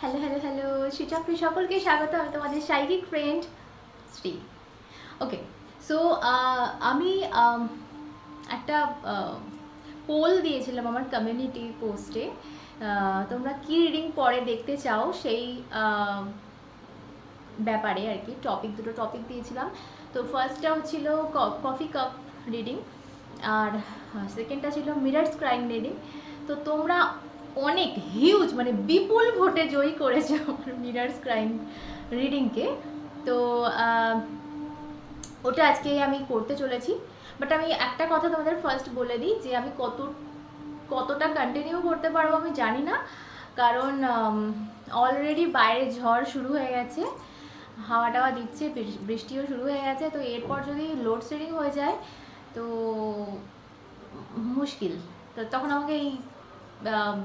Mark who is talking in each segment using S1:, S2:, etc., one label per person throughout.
S1: Hello hello hello শ্রীচক্রী সকলকে স্বাগত আমি তোমাদের psychic friend Shri. Okay so আমি একটা পোল দিয়েছিলাম আমার কমিউনিটি পোস্টে তোমরা কি রিডিং পরে দেখতে চাও সেই ব্যাপারে আর কি টপিক দুটো টপিক দিয়েছিলাম। তো ফার্স্টটা হচ্ছিল কফি কাপ রিডিং আর সেকেন্ডটা ছিল মিরার স্ক্রাইং রিডিং তো তোমরা অনেক হিউজ মানে বিপুল ভোটে জয়ী করেছে আমার মিরার ক্রাইম রিডিংকে তো ওটা আজকে আমি করতে চলেছি। বাট আমি একটা কথা তোমাদের ফার্স্ট বলে দিই যে, আমি কত, কতটা কন্টিনিউ করতে পারব আমি জানি না। কারণ অলরেডি বাইরে ঝড় শুরু হয়ে গেছে, হাওয়া টাওয়া দিচ্ছে বৃষ্টিও শুরু হয়ে গেছে। তো এরপর যদি লোডশেডিং হয়ে যায়, তো মুশকিল। তো তখন আমাকে এই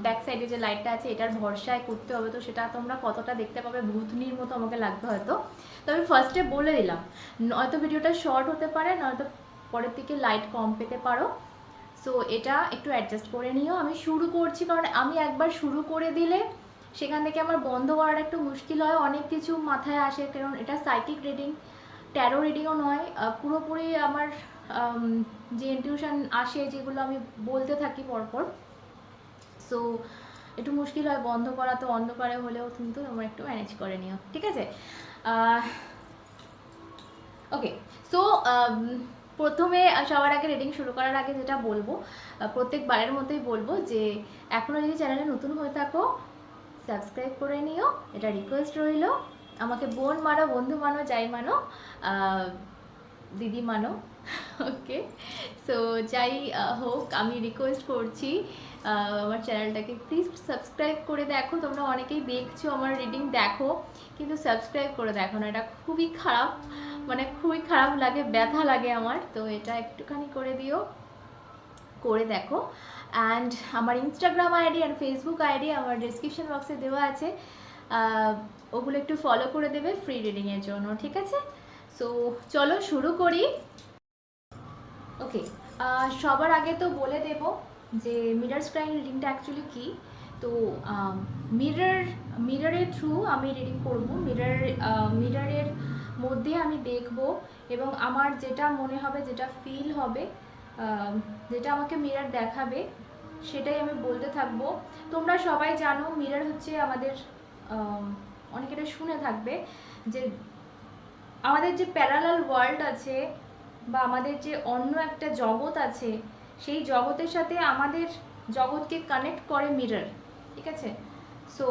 S1: ব্যাক সাইডে যে লাইটটা আছে, এটার ভরসায় করতে হবে। তো সেটা তোমরা কতটা দেখতে পাবে? ভূতনির মতো আমাকে লাগবে হয়তো। তো আমি ফার্স্টে বলে দিলাম, নয়তো ভিডিওটা শর্ট হতে পারে, নয়তো পরের দিকে লাইট কম পেতে পারো। সো এটা একটু অ্যাডজাস্ট করে নিও। আমি শুরু করছি, কারণ আমি একবার শুরু করে দিলে সেখান থেকে আমার বন্ধ করাটা একটু মুশকিল হয়। অনেক কিছু মাথায় আসে, কারণ এটা সাইকিক রিডিং ট্যারো রিডিংও নয়। পুরোপুরি আমার যে ইনটিউশন আসে, যেগুলো আমি বলতে থাকি পরপর। সো একটু মুশকিল হয় বন্ধ করা তো অন্ধকারে হলেও কিন্তু তোমরা একটু ম্যানেজ করে নিও ঠিক আছে? ওকে সো প্রথমে সবার আগে রিডিং শুরু করার আগে যেটা বলব আহ, প্রত্যেকবারের মতোই বলব যে এখনও যদি চ্যানেলে নতুন হয়ে থাকো সাবস্ক্রাইব করে নিও এটা রিকোয়েস্ট রইল। আমাকে বোন মানো বন্ধু মানো যাই মানো দিদি মানো। ওকে সো যাই হোক, আমি রিকোয়েস্ট করছি আমার চ্যানেলটাকে প্লিজ সাবস্ক্রাইব করে দেখো। তোমরা অনেকেই দেখছ আমার রিডিং দেখো। কিন্তু সাবস্ক্রাইব করে দেখো না। এটা খুবই খারাপ মানে খুবই খারাপ লাগে, ব্যথা লাগে আমার। তো এটা একটুখানি করে দিও। করে দেখো। অ্যান্ড আমার Instagram ID and Facebook ID আমার ডিসক্রিপশন বক্সে দেওয়া আছে। ওগুলো একটু ফলো করে দেবে ফ্রি রিডিংয়ের জন্য, ঠিক আছে? সো চলো শুরু করি। ওকে সবার আগে তো বলে দেব যে মিরার স্ক্রাইং রিডিংটা অ্যাকচুয়ালি কী? তো মিরর মিররের থ্রু আমি রিডিং করব। মিরর মিররের মধ্যে আমি দেখব এবং আমার যেটা মনে হবে যেটা ফিল হবে যেটা আমাকে মিরর দেখাবে সেটাই আমি বলতে থাকব। তোমরা সবাই জানো মিরর হচ্ছে আমাদের আহ, অনেকে এটা শুনে থাকবে যে আমাদের যে প্যারালাল ওয়ার্ল্ড আছে বা আমাদের যে অন্য একটা জগৎ আছে, সেই জগতের সাথে আমাদের জগৎকে কানেক্ট করে মিরর ঠিক আছে? সো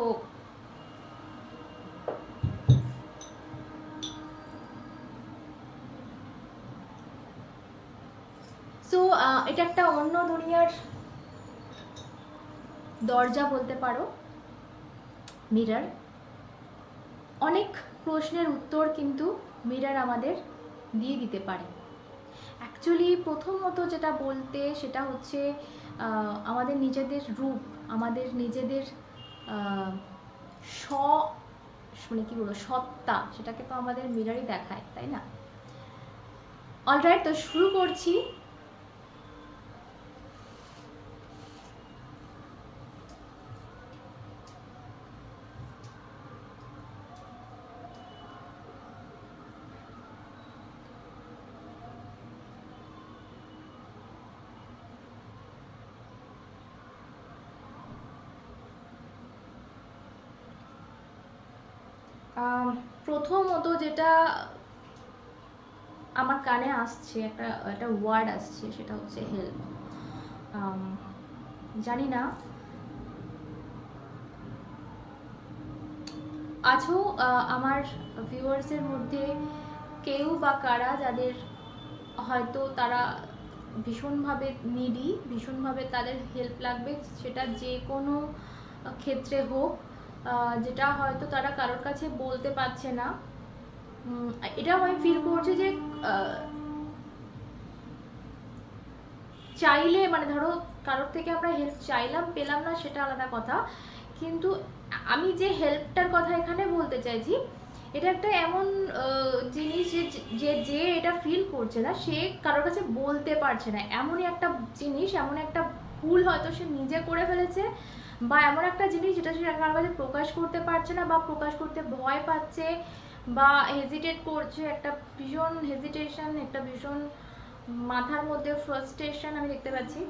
S1: সো এটা একটা অন্য দুনিয়ার দরজা বলতে পারো মিরর অনেক প্রশ্নের উত্তর কিন্তু মিরর আমাদের দিয়ে দিতে পারে। অ্যাকচুয়ালি প্রথমত যেটা বলতে সেটা হচ্ছে আমাদের নিজেদের রূপ, আমাদের নিজেদের স মানে কী বলব, সত্তা, সেটাকে তো আমাদের মিরারই দেখায়, তাই না? অলরাইট তো শুরু করছি আম, প্রথমত যেটা আমার কানে আসছে, একটা একটা ওয়ার্ড আসছে, সেটা হচ্ছে হেল্প জানি না। আছো আমার ভিউয়ার্সের মধ্যে কেউ বা কারা যাদের হয়তো তারা ভীষণভাবে নিডি ভীষণভাবে তাদের হেল্প লাগবে, সেটা যে কোনো ক্ষেত্রে হোক যেটা হয়তো তারা কারোর কাছে বলতে পারছে না। এটাও আমি ফিল করছি যে চাইলে মানে ধরো কারোর থেকে আমরা হেল্প চাইলাম, পেলাম না সেটা আলাদা কথা। কিন্তু আমি যে হেল্পটার কথা এখানে বলতে চাইছি, এটা একটা এমন জিনিস যে যে এটা ফিল করছে না, সে কারোর কাছে বলতে পারছে না। এমনই একটা জিনিস, এমন একটা ভুল হয়তো সে নিজে করে ফেলেছে বা এমন একটা জিনিস যেটা সে আমার কাছে প্রকাশ করতে পারছে না বা প্রকাশ করতে ভয় পাচ্ছে বা হেজিটেট করছে, একটা ভীষণ হেজিটেশন একটা ভীষণ মাথার মধ্যে ফ্রাস্ট্রেশন আমি দেখতে পাচ্ছি।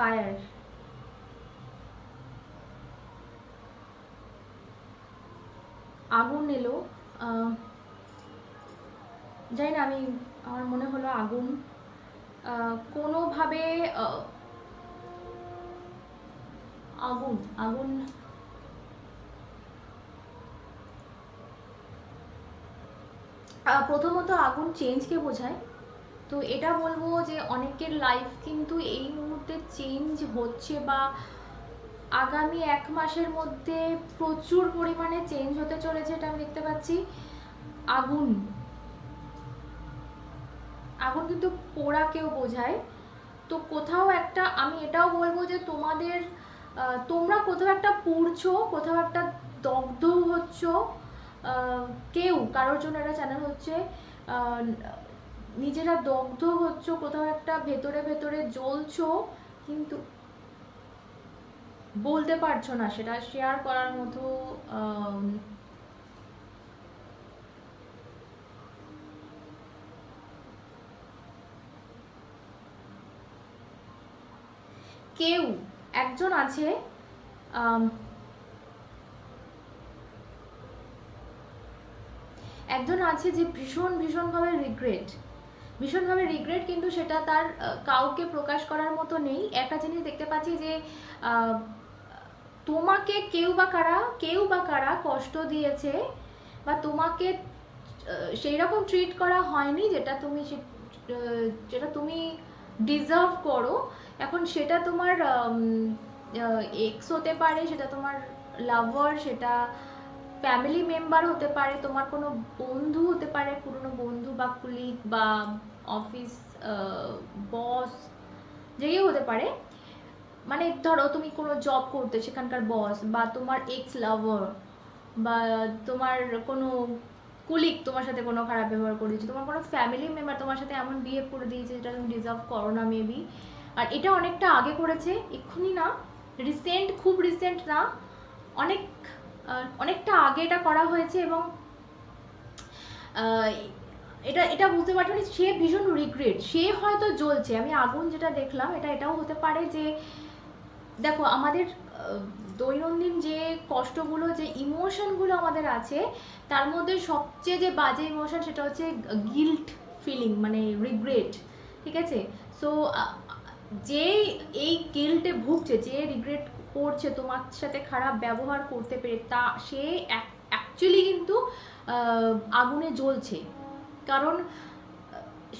S1: ফায়ার আগুন এলো জানি না, আমি, আমার মনে হলো আগুন। কোনোভাবে আগুন আগুন। প্রথমত আগুন চেঞ্জকে বোঝায়? তো এটা বলব যে অনেকের লাইফ কিন্তু এই মুহূর্তে চেঞ্জ হচ্ছে বা আগামী এক মাসের মধ্যে প্রচুর পরিমাণে চেঞ্জ হতে চলেছে এটা আমি দেখতে পাচ্ছি। আগুন। আগুন কিন্তু পোড়াকেও বোঝায়। তো কোথাও একটা, আমি এটাও বলব যে তোমাদের তোমরা কোথাও একটা পুড়ছো, কোথাও একটা দগ্ধ হচ্ছ কেউ, কারোর জন্য একটা চ্যানেল হচ্ছে নিজেরা দগ্ধ হচ্ছ, কোথাও একটা ভেতরে ভেতরে জ্বলছো, কিন্তু বলতে পারছ না সেটা শেয়ার করার মতো কেউ একজন আছে একজন আছে যে ভীষণ ভীষণভাবে রিগ্রেট ভীষণভাবে রিগ্রেট কিন্তু সেটা তার কাউকে প্রকাশ করার মতো নেই। একটা জিনিস দেখতে পাচ্ছি যে তোমাকে কেউ বা কারা, কেউ বা কারা কষ্ট দিয়েছে বা তোমাকে সেই রকম ট্রিট করা হয়নি যেটা তুমি যেটা তুমি ডিজার্ভ করো। এখন সেটা তোমার এক্স হতে পারে, সেটা তোমার লাভার সেটা ফ্যামিলি মেম্বার হতে পারে, তোমার কোনো বন্ধু হতে পারে, পুরনো বন্ধু বা কুলিগ বা অফিস বস যে কেউ হতে পারে। মানে ধরো তুমি কোনো জব করতে, সেখানকার বস বা তোমার এক্স লাভার বা তোমার কোনো কুলিক তোমার সাথে কোনো খারাপ ব্যবহার করে দিয়েছে, তোমার কোনো ফ্যামিলি মেম্বার তোমার সাথে এমন বিহেভ করে দিয়েছে যেটা তুমি ডিজার্ভ করো না মেবি আর এটা অনেকটা আগে করেছে, এক্ষুনি না রিসেন্ট খুব রিসেন্ট না, অনেক অনেকটা আগে এটা করা হয়েছে এবং এটা এটা বুঝতে পারছ সে ভীষণ রিগ্রেট সে হয়তো জ্বলছে। আমি আগুন যেটা দেখলাম, এটা, এটাও হতে পারে যে, দেখো, আমাদের দৈনন্দিন যে কষ্টগুলো, যে ইমোশনগুলো আমাদের আছে, তার মধ্যে সবচেয়ে যে বাজে ইমোশন সেটা হচ্ছে গিল্ট ফিলিং মানে রিগ্রেট ঠিক আছে? সো যে এই গিল্টে ভুগছে, যে রিগ্রেট করছে, তোমার সাথে খারাপ ব্যবহার করতে পেরে, তা সে অ্যাকচুয়ালি কিন্তু আগুনে জ্বলছে। কারণ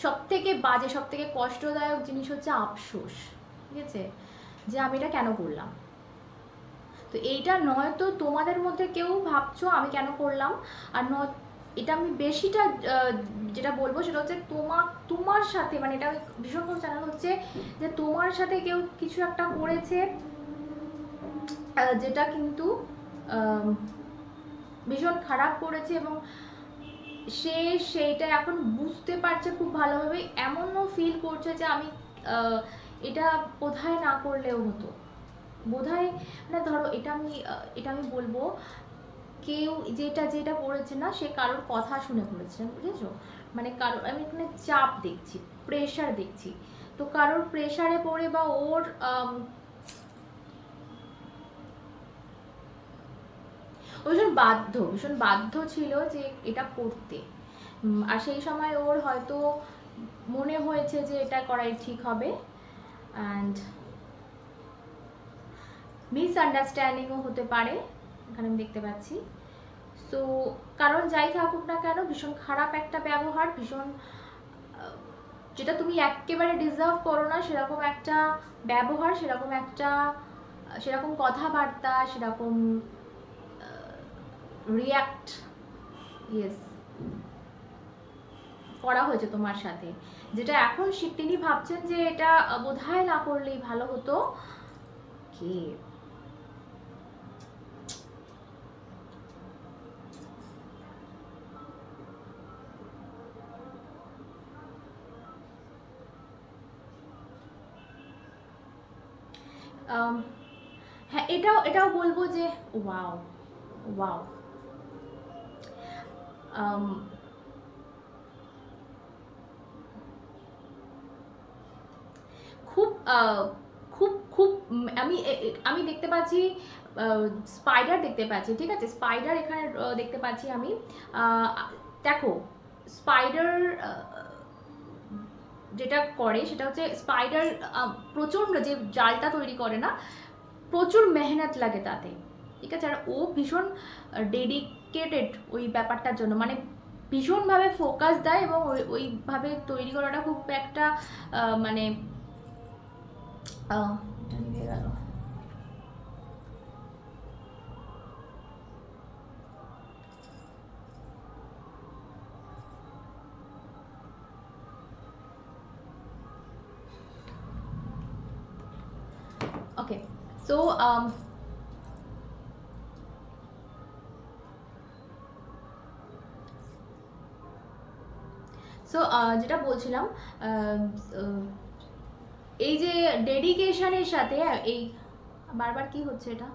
S1: সব থেকে বাজে সব থেকে কষ্টদায়ক জিনিস হচ্ছে আফসোস, ঠিক আছে? যে আমি এটা কেন করলাম? তো এইটা নয়তো তোমাদের মধ্যে কেউ ভাবছ আমি কেন করলাম? আর ন এটা আমি বেশিটা যেটা বলব সেটা হচ্ছে তোমার তোমার সাথে মানে এটা ভীষণ চ্যানেল হচ্ছে যে তোমার সাথে কেউ কিছু একটা করেছে যেটা কিন্তু ভীষণ খারাপ করেছে এবং সে সেইটা এখন বুঝতে পারছে খুব ভালোভাবে, এমনও ফিল করছে যে আমি এটা বোধহয় না করলেও হতো। বোধহয় মানে ধরো এটা আমি এটা আমি বলব, কেউ যেটা যেটা পড়েছে না, সে কারোর কথা শুনে করেছে বুঝেছ? মানে কারও, আমি এখানে চাপ দেখছি প্রেশার দেখছি। তো কারোর প্রেশারে পড়ে বা ওর আম, ও ভীষণ বাধ্য ভীষণ বাধ্য ছিল যে এটা করতে। আর সেই সময় ওর হয়তো মনে হয়েছে যে এটা করাই ঠিক হবে। অ্যান্ড মিসআন্ডারস্ট্যান্ডিংও হতে পারে, এখানে আমি দেখতে পাচ্ছি। সো কারণ যাই থাকুক না কেন, ভীষণ খারাপ একটা ব্যবহার, ভীষণ যেটা তুমি একেবারে ডিজার্ভ করো না, সেরকম একটা ব্যবহার, সেরকম একটা, সেরকম কথাবার্তা, সেরকম রিয়াক্ট ইয়েস করা হয়েছে তোমার সাথে। যেটা এখন তিনি ভাবছেন যে এটা বোধহয় না করলেই ভালো হতো। কে? হ্যাঁ এটাও এটাও বলব যে ওয়াও ওয়াও খুব খুব খুব আমি আমি দেখতে পাচ্ছি স্পাইডার দেখতে পাচ্ছি, ঠিক আছে? স্পাইডার এখানে দেখতে পাচ্ছি আমি। দেখো স্পাইডার যেটা করে সেটা হচ্ছে স্পাইডার প্রচণ্ড যে জালটা তৈরি করে না, প্রচুর মেহনত লাগে তাতে, ঠিক আছে? আর ও ভীষণ ডেডিকেটেড ওই ব্যাপারটার জন্য। মানে ভীষণভাবে ফোকাস দেয় এবং ওই, ওইভাবে তৈরি করাটা খুব একটা মানে গেল okay um সো যেটা বলছিলাম আহ, আহ, এই যে ডেডিকেশনের সাথে এই বারবার কি হচ্ছে এটা?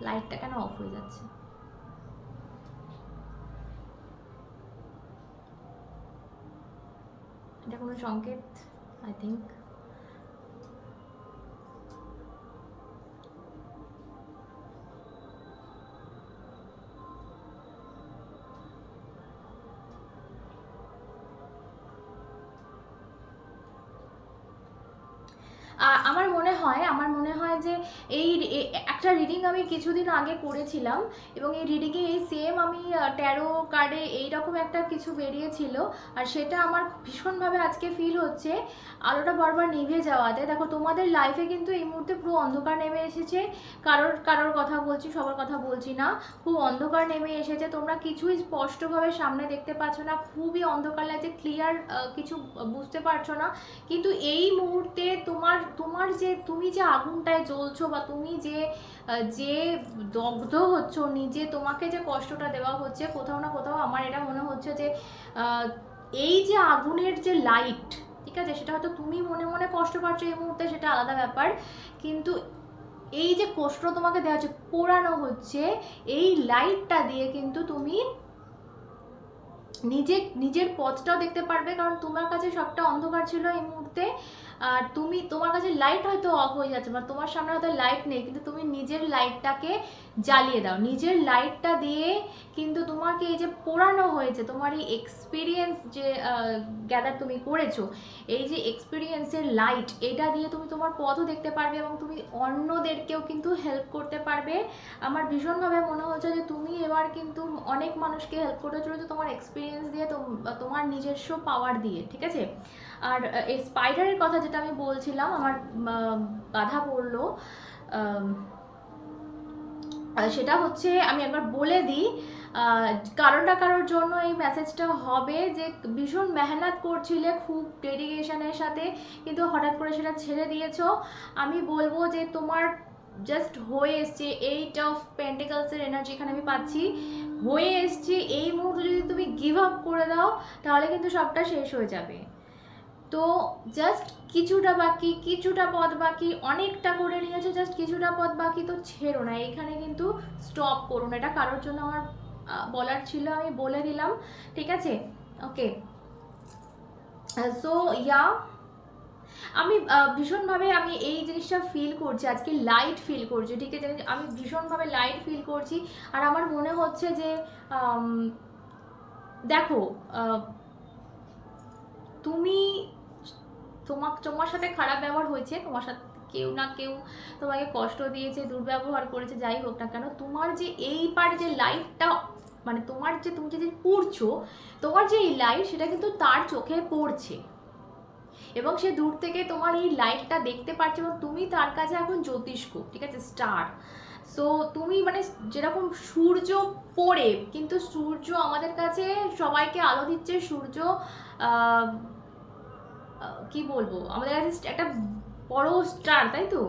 S1: লাইটটা কেন অফ হয়ে যাচ্ছে? এটা কোনো সংকেত আই থিঙ্ক আমার মনে হয়, আমার মনে হয় যে এই একটা রিডিং আমি কিছুদিন আগে করেছিলাম এবং এই রিডিংয়ে এই সেম আমি ট্যারো কার্ডে এইরকম একটা কিছু বেরিয়েছিল আর সেটা আমার ভীষণভাবে আজকে ফিল হচ্ছে। আলোটা বারবার নিভে যাওয়াতে। দেখো, তোমাদের লাইফে কিন্তু এই মুহূর্তে পুরো অন্ধকার নেমে এসেছে। কারোর কারোর কথা বলছি, সবার কথা বলছি না। খুব অন্ধকার নেমে এসেছে। তোমরা কিছুই স্পষ্টভাবে সামনে দেখতে পাচ্ছ না। খুবই অন্ধকার লাগছে। ক্লিয়ার কিছু বুঝতে পারছ না। কিন্তু এই মুহূর্তে তোমার তোমার যে, তুমি যে আগুনটায় জ্বলছো বা তুমি যে যে দগ্ধ হচ্ছ, নিজে তোমাকে যে কষ্টটা দেওয়া হচ্ছে, কোথাও না কোথাও আমার এটা মনে হচ্ছে যে এই যে আগুনের যে লাইট ঠিক আছে? সেটা হয়তো তুমি মনে মনে কষ্ট পাচ্ছ এই মুহূর্তে, সেটা আলাদা ব্যাপার। কিন্তু এই যে কষ্ট তোমাকে দেওয়া হচ্ছে, পোড়ানো হচ্ছে, এই লাইটটা দিয়ে কিন্তু তুমি নিজে, নিজের পথটাও দেখতে পারবে। কারণ তোমার কাছে সবটা অন্ধকার ছিল এই মুহূর্তে। আর তুমি, তোমার কাছে লাইট হয়তো অফ হয়ে যাচ্ছে বা তোমার সামনে হয়তো লাইট নেই, কিন্তু তুমি নিজের লাইটটাকে জ্বালিয়ে দাও। নিজের লাইটটা দিয়ে কিন্তু তোমাকে এই যে পোড়ানো হয়েছে, তোমার এই এক্সপিরিয়েন্স যে গ্যাদার তুমি করেছ, এই যে এক্সপিরিয়েন্সের লাইট এটা দিয়ে তুমি তোমার পথও দেখতে পারবে এবং তুমি অন্যদেরকেও কিন্তু হেল্প করতে পারবে। আমার ভীষণভাবে মনে হচ্ছে যে তুমি এবার কিন্তু অনেক মানুষকে হেল্প করতে চলেছো তোমার এক্সপিরিয়েন্স দিয়ে তোম- তোমার নিজস্ব পাওয়ার দিয়ে, ঠিক আছে? আর এই স্পাইডারের কথা যেটা আমি বলছিলাম, আমার বাধা পড়ল সেটা হচ্ছে আমি একবার বলে দিই না কারোর জন্য এই মেসেজটা হবে যে, ভীষণ মেহনত করছিলে খুব ডেডিকেশনের সাথে, কিন্তু হঠাৎ করে সেটা ছেড়ে দিয়েছ। আমি বলব যে, তোমার জাস্ট হয়ে এসছে এইট অফ পেন্টিকালসের এনার্জি এখানে আমি পাচ্ছি। হয়ে এসছে, এই মুহূর্তে যদি তুমি গিভ আপ করে দাও, তাহলে কিন্তু সবটা শেষ হয়ে যাবে। তো জাস্ট কিছুটা বাকি, কিছুটা পথ বাকি, অনেকটা করে নিয়েছো জাস্ট কিছুটা পথ বাকি তো ছেড়ো না। এখানে কিন্তু স্টপ করো না। এটা কারোর জন্য আমার বলার ছিল, আমি বলে দিলাম। ঠিক আছে? ওকে সো ইয়া আমি ভীষণভাবে আমি এই জিনিসটা ফিল করছি, আজকে লাইট ফিল করছি, ঠিক আছে? আমি ভীষণভাবে লাইট ফিল করছি। আর আমার মনে হচ্ছে যে দেখো তুমি তোমার তোমার সাথে খারাপ ব্যবহার হয়েছে, তোমার সাথে কেউ না কেউ তোমাকে কষ্ট দিয়েছে, দুর্ব্যবহার করেছে, যাই হোক না কেন, তোমার যে এই পারে যে লাইটটা মানে তোমার যে তুমি যে পড়ছো, তোমার যে এই লাইট সেটা কিন্তু তার চোখে পড়ছে। এবং সে দূর থেকে তোমার এই লাইটটা দেখতে পাচ্ছে এবং তুমি তার কাছে এখন জ্যোতিষ্ক, ঠিক আছে স্টার সো তুমি মানে যেরকম সূর্য পড়ে, কিন্তু সূর্য আমাদের কাছে সবাইকে আলো দিচ্ছে, সূর্য কি বলব? আমাদের কাছে একটা বড় স্টার তাই তো?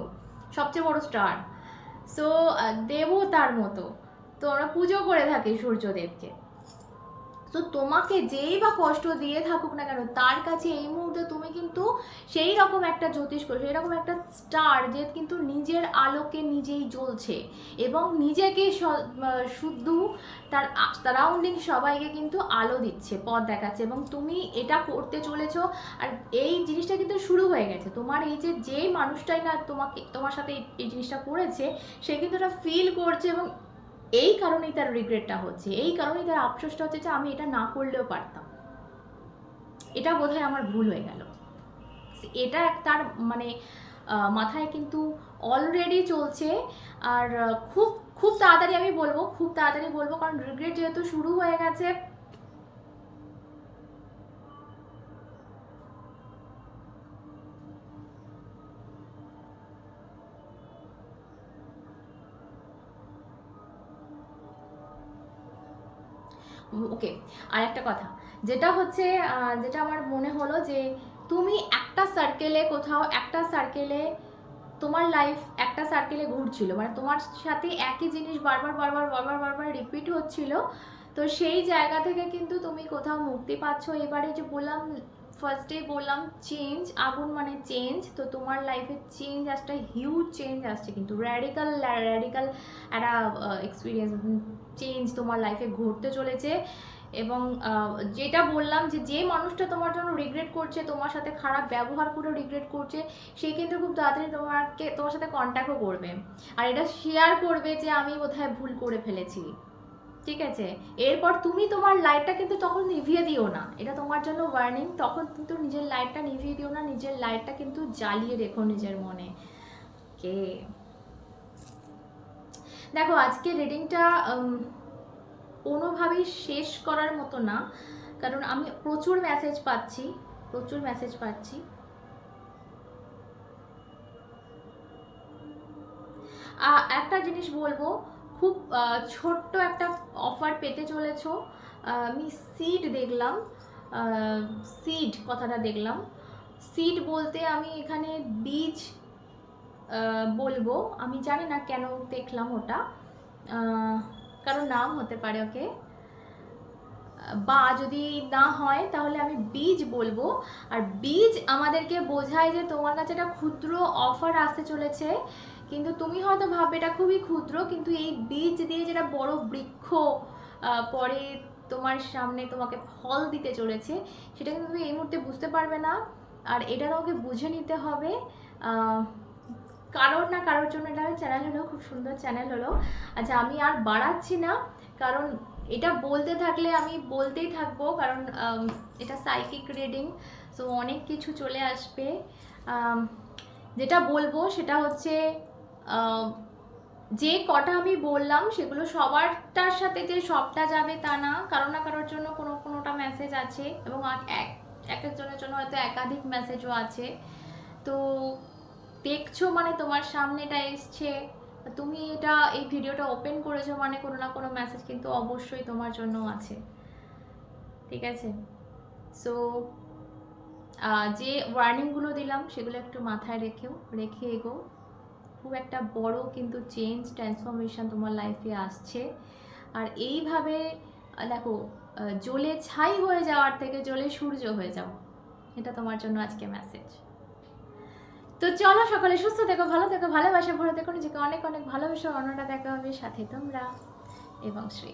S1: সবচেয়ে বড় স্টার সো দেব তার মতো। তো আমরা পুজো করে থাকি সূর্যদেবকে। তো তোমাকে যেই বা কষ্ট দিয়ে থাকুক না কেন, তার কাছে এই মুহূর্তে তুমি সেই রকম একটা জ্যোতিষ্ক, সেই রকম একটা স্টার যে কিন্তু নিজের আলোকে নিজেই জ্বলছে এবং নিজেকে শুদ্ধ তার সারাউন্ডিং সবাইকে কিন্তু আলো দিচ্ছে, পথ দেখাচ্ছে এবং তুমি এটা করতে চলেছো আর এই জিনিসটা কিন্তু শুরু হয়ে গেছে। তোমার এই যে যেই মানুষটাই না তোমাকে, তোমার সাথে এই- এই জিনিসটা করেছে, সে কিন্তু এটা ফিল করছে এবং এই কারণেই তার রিগ্রেটটা হচ্ছে, এই কারণেই তার আফসোসটা হচ্ছে যে আমি এটা না করলেও পারতাম। এটা বোধহয় আমার ভুল হয়ে গেল। এটা তার মানে মাথায় কিন্তু অলরেডি চলছে। আর খুব খুব তাড়াতাড়ি আমি বলব, খুব তাড়াতাড়ি বলব, কারণ রিগ্রেট যেহেতু শুরু হয়ে গেছে। ওকে আর একটা কথা। যেটা হচ্ছে যেটা আমার মনে হলো যে তুমি একটা সার্কেলে কোথাও, একটা সার্কেলে তোমার লাইফ একটা সার্কেলে ঘুরছিল। মানে তোমার সাথে একই জিনিস বারবার বারবার বারবার বারবার রিপিট হচ্ছিল। তো সেই জায়গা থেকে কিন্তু তুমি কোথাও মুক্তি পাচ্ছ। এবারে যে বললাম ফার্স্টে বললাম চেঞ্জ আগুন মানে চেঞ্জ তো তোমার লাইফে চেঞ্জ একটা হিউজ চেঞ্জ আসছে। কিন্তু র্যাডিক্যাল র্যাডিক্যাল একটা এক্সপিরিয়েন্স চেঞ্জ তোমার লাইফে ঘটতে চলেছে। এবং যেটা বললাম যে যে মানুষটা তোমার জন্য রিগ্রেট করছে, তোমার সাথে খারাপ ব্যবহার করে রিগ্রেট করছে, সে কিন্তু খুব তাড়াতাড়ি তোমাকে, তোমার সাথে কন্ট্যাক্টও করবে। আর এটা শেয়ার করবে যে, আমি বোধহয় ভুল করে ফেলেছি। ঠিক আছে? এরপর তুমি তোমার লাইটটা কিন্তু তখন নিভিয়ে দিও না। এটা তোমার জন্য ওয়ার্নিং তখন কিন্তু নিজের লাইটটা নিভিয়ে দিও না, নিজের লাইটটা কিন্তু জ্বালিয়ে রেখো নিজের মনে। কে দেখো আজকে রিডিংটা কোনোভাবেই শেষ করার মতো না। কারণ আমি প্রচুর মেসেজ পাচ্ছি, প্রচুর মেসেজ পাচ্ছি। একটা জিনিস বলব, খুব ছোট্ট একটা অফার পেতে চলেছো। আমি সিড দেখলাম সিড কথাটা দেখলাম। সিড বলতে আমি এখানে বীজ বলব। আমি জানি না কেন দেখলাম ওটা। আহ, কারও নাম হতে পারে ওকে বা যদি না হয় তাহলে আমি বীজ বলব। আর বীজ আমাদেরকে বোঝায় যে তোমার কাছে একটা ক্ষুদ্র অফার আসতে চলেছে কিন্তু তুমি হয়তো ভাববে এটা খুবই ক্ষুদ্র কিন্তু এই বীজ দিয়ে যেটা বড় বৃক্ষ পরে তোমার সামনে তোমাকে ফল দিতে চলেছে সেটা কিন্তু তুমি এই মুহূর্তে বুঝতে পারবে না। আর এটা তোমাকে বুঝে নিতে হবে কারোর না কারোর জন্য এটা চ্যানেল হলো, খুব সুন্দর চ্যানেল হলো। আচ্ছা আমি আর বাড়াচ্ছি না, কারণ এটা বলতে থাকলে আমি বলতেই থাকব, কারণ এটা সাইকিক রিডিং সো অনেক কিছু চলে আসবে। যেটা বলব সেটা হচ্ছে যে কটা আমি বললাম সেগুলো সবারটার সাথে যে সবটা যাবে তা না কারও না কারোর জন্য কোনো, কোনোটা মেসেজ আছে এবং এক একজনের জন্য হয়তো একাধিক মেসেজও আছে। তো দেখছ মানে তোমার সামনে এটা এসছে। তুমি এটা, এই ভিডিওটা ওপেন করেছ মানে কোনো না কোনো মেসেজ কিন্তু অবশ্যই তোমার জন্য আছে। ঠিক আছে? সো যে ওয়ার্নিংগুলো দিলাম সেগুলো একটু মাথায় রেখেও, রেখে এগো। খুব একটা বড় কিন্তু চেঞ্জ ট্রান্সফরমেশন তোমার লাইফে আসছে। আর এইভাবে, দেখো জলে ছাই হয়ে যাওয়ার থেকে জলে সূর্য হয়ে যাও। এটা তোমার জন্য আজকে মেসেজ তো চলো সকলে সুস্থ থেকো, ভালো থেকো, ভালোবাসা, ভরে থেকো, নিজেকে অনেক অনেক ভালোবেসে। অন্যটা দেখা হবে সাথে তোমরা এবং শ্রী